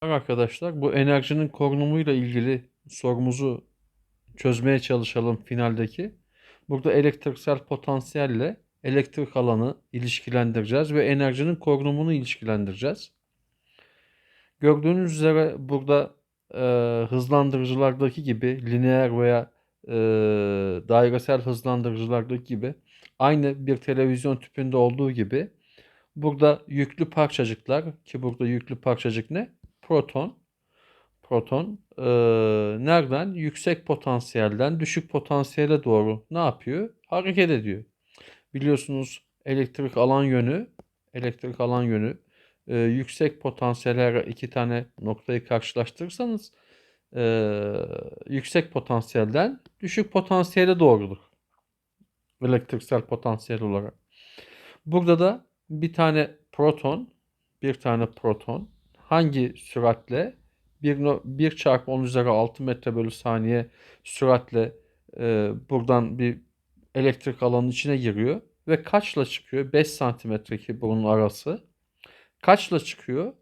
Arkadaşlar bu enerjinin korunumuyla ilgili sorumuzu çözmeye çalışalım finaldeki. Burada elektriksel potansiyelle elektrik alanı ilişkilendireceğiz ve enerjinin korunumunu ilişkilendireceğiz. Gördüğünüz üzere burada e, hızlandırıcılardaki gibi lineer veya e, dairesel hızlandırıcılardaki gibi aynı bir televizyon tüpünde olduğu gibi burada yüklü parçacıklar ki burada yüklü parçacık ne? Proton. Proton e, nereden? Yüksek potansiyelden düşük potansiyele doğru ne yapıyor? Hareket ediyor. Biliyorsunuz elektrik alan yönü elektrik alan yönü e, yüksek potansiyellere iki tane noktayı karşılaştırırsanız e, yüksek potansiyelden düşük potansiyele doğrudur. Elektriksel potansiyel olarak. Burada da bir tane proton, bir tane proton hangi süratle 1, 1 çarpı 10 üzeri 6 metre bölü saniye süratle e, buradan bir elektrik alanının içine giriyor ve kaçla çıkıyor? 5 santimetre ki bunun arası. Kaçla çıkıyor?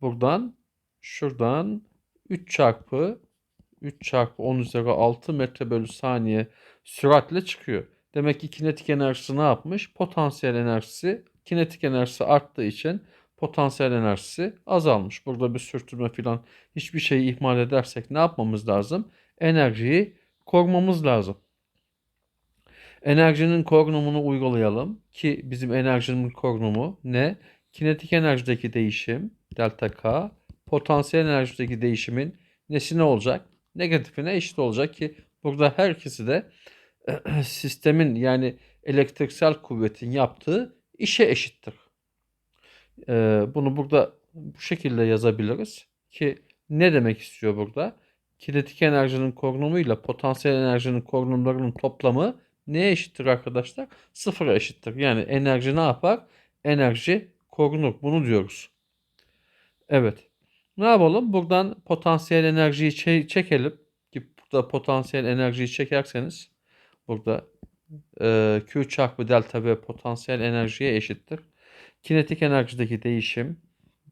Buradan şuradan 3 çarpı 3 çarpı 10 üzeri 6 metre bölü saniye süratle çıkıyor. Demek ki kinetik enerjisi ne yapmış? Potansiyel enerjisi kinetik enerjisi arttığı için potansiyel enerjisi azalmış. Burada bir sürtünme falan hiçbir şeyi ihmal edersek ne yapmamız lazım? Enerjiyi korumamız lazım. Enerjinin korunumunu uygulayalım ki bizim enerjinin korunumu ne? Kinetik enerjideki değişim delta K potansiyel enerjideki değişimin nesine olacak? Negatifine eşit olacak ki burada her ikisi de sistemin yani elektriksel kuvvetin yaptığı işe eşittir. Ee, bunu burada bu şekilde yazabiliriz ki ne demek istiyor burada? Kinetik enerjinin korunumuyla potansiyel enerjinin korunumlarının toplamı neye eşittir arkadaşlar? Sıfıra eşittir. Yani enerji ne yapar? Enerji korunur. Bunu diyoruz. Evet. Ne yapalım? Buradan potansiyel enerjiyi çekelim. Burada potansiyel enerjiyi çekerseniz burada e, Q çarpı delta V potansiyel enerjiye eşittir. Kinetik enerjideki değişim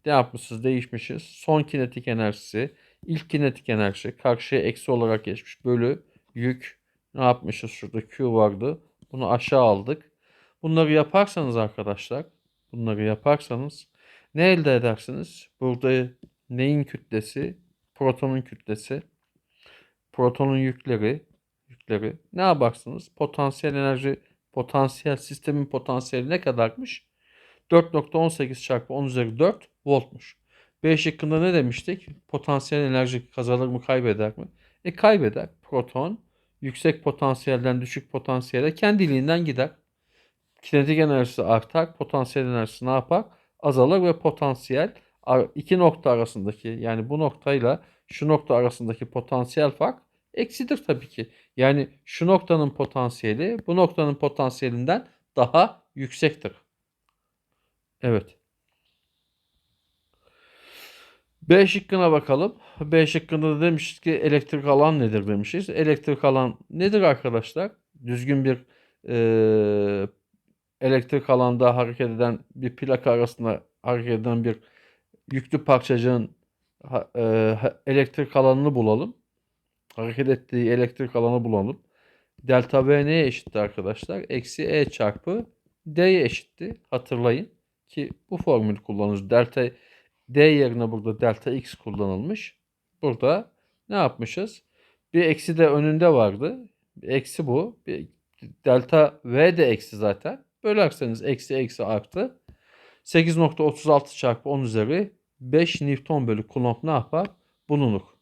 ne yapmışız? Değişmişiz. Son kinetik enerjisi, ilk kinetik enerji karşıya eksi olarak geçmiş. Bölü yük ne yapmışız? Şurada Q vardı. Bunu aşağı aldık. Bunları yaparsanız arkadaşlar, bunları yaparsanız ne elde edersiniz? Burada neyin kütlesi? Protonun kütlesi. Protonun yükleri, yükleri. Ne yaparsınız? Potansiyel enerji, potansiyel sistemin potansiyeli ne kadarmış? 4.18 çarpı 10 üzeri 4 voltmuş. B şıkkında ne demiştik? Potansiyel enerji kazanır mı kaybeder mi? E kaybeder. Proton yüksek potansiyelden düşük potansiyele kendiliğinden gider. Kinetik enerjisi artar. Potansiyel enerjisi ne yapar? Azalır ve potansiyel iki nokta arasındaki yani bu noktayla şu nokta arasındaki potansiyel fark eksidir tabii ki. Yani şu noktanın potansiyeli bu noktanın potansiyelinden daha yüksektir. Evet. B şıkkına bakalım. B şıkkında da demişiz ki elektrik alan nedir demişiz. Elektrik alan nedir arkadaşlar? Düzgün bir e, elektrik alanda hareket eden bir plaka arasında hareket eden bir yüklü parçacığın e, elektrik alanını bulalım. Hareket ettiği elektrik alanı bulalım. Delta V neye eşitti arkadaşlar? Eksi E çarpı D'ye eşitti. Hatırlayın ki bu formülü kullanıyoruz. Delta D yerine burada delta X kullanılmış. Burada ne yapmışız? Bir eksi de önünde vardı. Bir eksi bu. Bir delta V de eksi zaten. Bölerseniz eksi eksi artı. 8.36 çarpı 10 üzeri 5 Newton bölü Coulomb ne yapar? Bulunur.